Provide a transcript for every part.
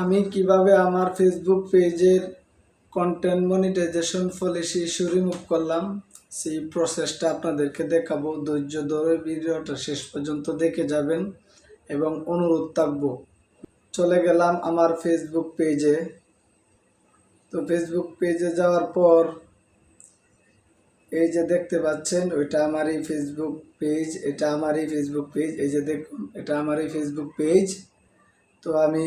আমি কীভাবে আমার ফেসবুক পেজের content monetization policy issue remove করলাম, সেই প্রসেসটা আপনাদেরকে দেখাবো। ধৈর্য ধরে ভিডিওটা শেষ পর্যন্ত দেখে যাবেন এবং অনুরোধ থাকব। চলে গেলাম আমার ফেসবুক পেজে তো ফেসবুক পেজে যাওয়ার পর, এই যে দেখতে পাচ্ছেন, ওইটা আমারই ফেসবুক পেজ এটা আমারই ফেসবুক পেজ এই যে দেখুন, এটা আমারই ফেসবুক পেজ তো আমি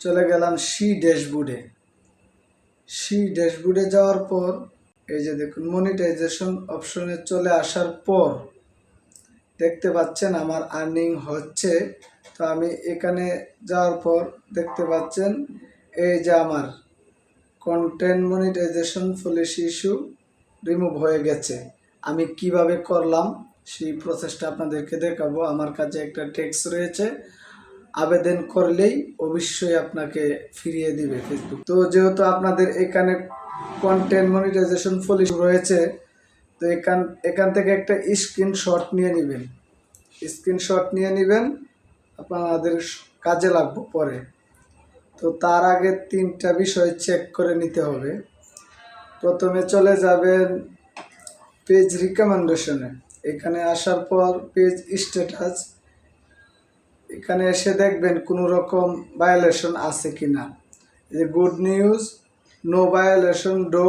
চলে গেলাম সি ড্যাশবোর্ডে। সি ড্যাশবোর্ডে যাওয়ার পর, এই যে দেখুন মনিটাইজেশন অপশনে চলে আসার পর দেখতে পাচ্ছেন আমার আর্নিং হচ্ছে। তো আমি এখানে যাওয়ার পর দেখতে পাচ্ছেন, এই যে আমার content monetization policy issue remove হয়ে গেছে। আমি কীভাবে করলাম, সেই প্রসেসটা আপনাদেরকে দেখাবো। আমার কাছে একটা টেক্সট রয়েছে। আবেদন করলেই অবশ্যই আপনাকে ফিরিয়ে দিবে ফেসবুক তো যেহেতু আপনাদের এখানে কন্টেন্ট মনিটাইজেশন পলিসি রয়েছে, তো এখান এখান থেকে একটা স্ক্রিনশট নিয়ে নেবেন। স্ক্রিনশট নিয়ে নেবেন, আপনাদের কাজে লাগবে পরে। তো তার আগে তিনটা বিষয় চেক করে নিতে হবে। প্রথমে চলে যাবেন পেজ রিকমেন্ডেশনে এখানে আসার পর পেজ স্ট্যাটাস এখানে এসে দেখবেন কোনো রকম ভায়োলেশন আছে কি না যে গুড নিউজ নো ভায়োলেশন ডো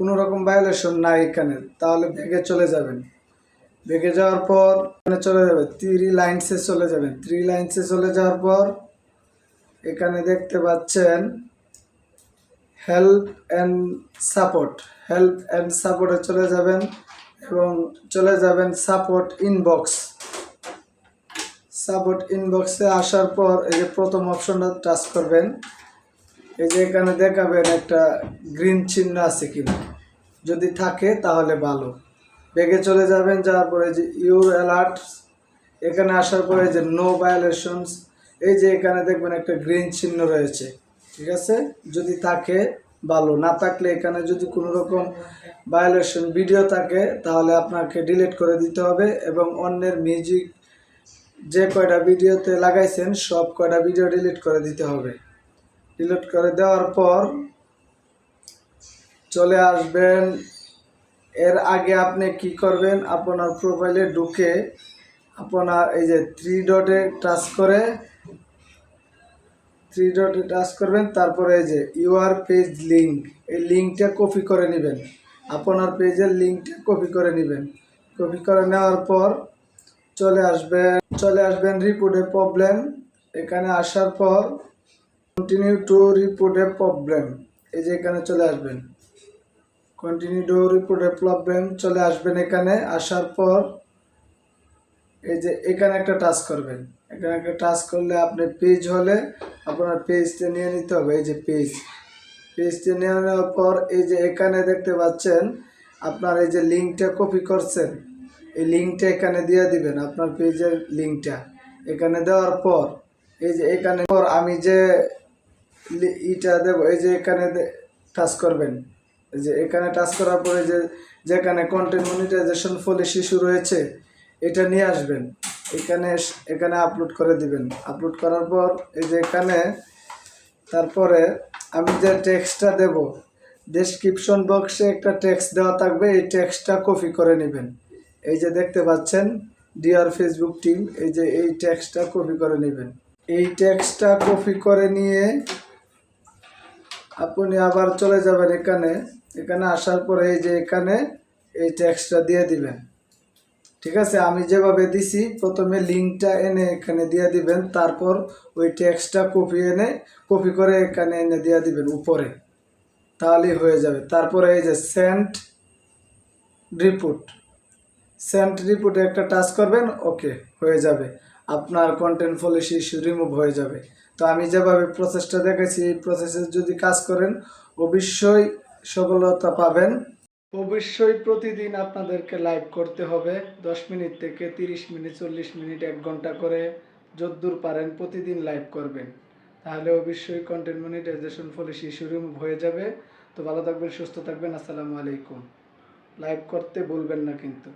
কোনো রকম ভায়োলেশন নাই এখানে। তাহলে ব্যাগে চলে যাবেন। ব্যাগে যাওয়ার পর এখানে চলে যাবে থ্রি লাইন্সে চলে যাবেন। থ্রি লাইন্সে চলে যাওয়ার পর এখানে দেখতে পাচ্ছেন help and support help and সাপোর্টে চলে যাবেন এবং চলে যাবেন সাপোর্ট ইনবক্স সাপোর্ট ইনবক্সে আসার পর এই যে প্রথম অপশনটা টাচ করবেন। এই যে এখানে দেখাবেন একটা গ্রিন চিহ্ন আছে কিনা। যদি থাকে তাহলে ভালো। বেগে চলে যাবেন, যাওয়ার পরে যে ইউর অ্যালার্ট এখানে আসার পরে যে নো ভায়োলেশনস এই যে এখানে দেখবেন একটা গ্রিন চিহ্ন রয়েছে। ঠিক আছে? যদি থাকে, ভালো। না থাকলে এখানে যদি কোনো রকম ভায়োলেশন ভিডিও থাকে, তাহলে আপনাকে ডিলিট করে দিতে হবে এবং অন্যের মিউজিক যে কয়টা ভিডিওতে লাগাইছেন, সব কয়টা ভিডিও ডিলিট করে দিতে হবে। ডিলিট করে দেওয়ার পর চলে আসবেন। এর আগে আপনি কি করবেন, আপনার প্রোফাইলে ঢুকে আপনার এই যে থ্রি ডটে টাচ করে থ্রি ডটে টাচ করবেন, তারপরে এই যে ইউআর পেজ লিঙ্ক এই লিঙ্কটা কপি করে নেবেন। আপনার পেজের লিঙ্কটা কপি করে নেবেন। কপি করে নেওয়ার পর চলে আসবেন চলে আসবেন রিপোর্টে প্রবলেম এখানে আসার পর কন্টিনিউ টু রিপোর্টে প্রবলেম এই যে এখানে চলে আসবেন। কন্টিনিউ টু রিপোর্টে প্রবলেম চলে আসবেন এখানে। আসার পর এই যে এখানে একটা টাচ করবেন। এখানে একটা টাচ করলে আপনি পেজ হলে আপনার পেজটা নিয়ে নিতে হবে। এই যে পেজ পেজটা নিয়ে নেওয়ার পর এই যে এখানে দেখতে পাচ্ছেন, আপনার এই যে লিঙ্কটা কপি করছেন। এই লিঙ্কটা এখানে দিয়ে দিবেন, আপনার পেজের লিঙ্কটা। এখানে দেওয়ার পর, এই যে এখানে পর আমি যে ইটা দেব, এই যে এখানে টাচ করবেন। এই যে এখানে টাচ করার পরে যে, যেখানে কন্টেন্ট মনিটাইজেশন ফলে শিশু রয়েছে এটা নিয়ে আসবেন। এখানে এখানে আপলোড করে দিবেন। আপলোড করার পর, এই যে এখানে, তারপরে আমি যে টেক্সটটা দেব ডেসক্রিপশন বক্সে একটা টেক্সট দেওয়া থাকবে, এই টেক্সটটা কপি করে নেবেন। এই যে দেখতে পাচ্ছেন ডিয়ার ফেসবুক টিম এই যে এই ট্যাক্সটা কপি করে নেবেন। এই ট্যাক্সটা কপি করে নিয়ে আপনি আবার চলে যাবেন এখানে। এখানে আসার পরে এই যে এখানে এই ট্যাক্সটা দিয়ে দিবেন। ঠিক আছে? আমি যেভাবে দিছি, প্রথমে লিঙ্কটা এনে এখানে দিয়ে দিবেন, তারপর ওই ট্যাক্সটা কপি এনে কপি করে এখানে এনে দিয়ে দিবেন উপরে। তাহলেই হয়ে যাবে। তারপরে এই যে সেন্ট রিপোর্ট সেন্ট রিপোর্টে একটা টাচ করবেন ওকে হয়ে যাবে। আপনার কন্টেন্ট পলিসি ইস্যু রিমুভ হয়ে যাবে। তো আমি যেভাবে প্রসেসটা দেখেছি এই প্রসেসে যদি কাজ করেন, অবশ্যই সফলতা পাবেন। অবশ্যই প্রতিদিন আপনাদেরকে লাইভ করতে হবে, দশ মিনিট থেকে তিরিশ মিনিট, চল্লিশ মিনিট, এক ঘণ্টা করে যদ্দূর পারেন, প্রতিদিন লাইভ করবেন। তাহলে অবশ্যই content monetization policy issue remove হয়ে যাবে। তো ভালো থাকবেন, সুস্থ থাকবেন, আসসালামু আলাইকুম। লাইভ করতে ভুলবেন না কিন্তু।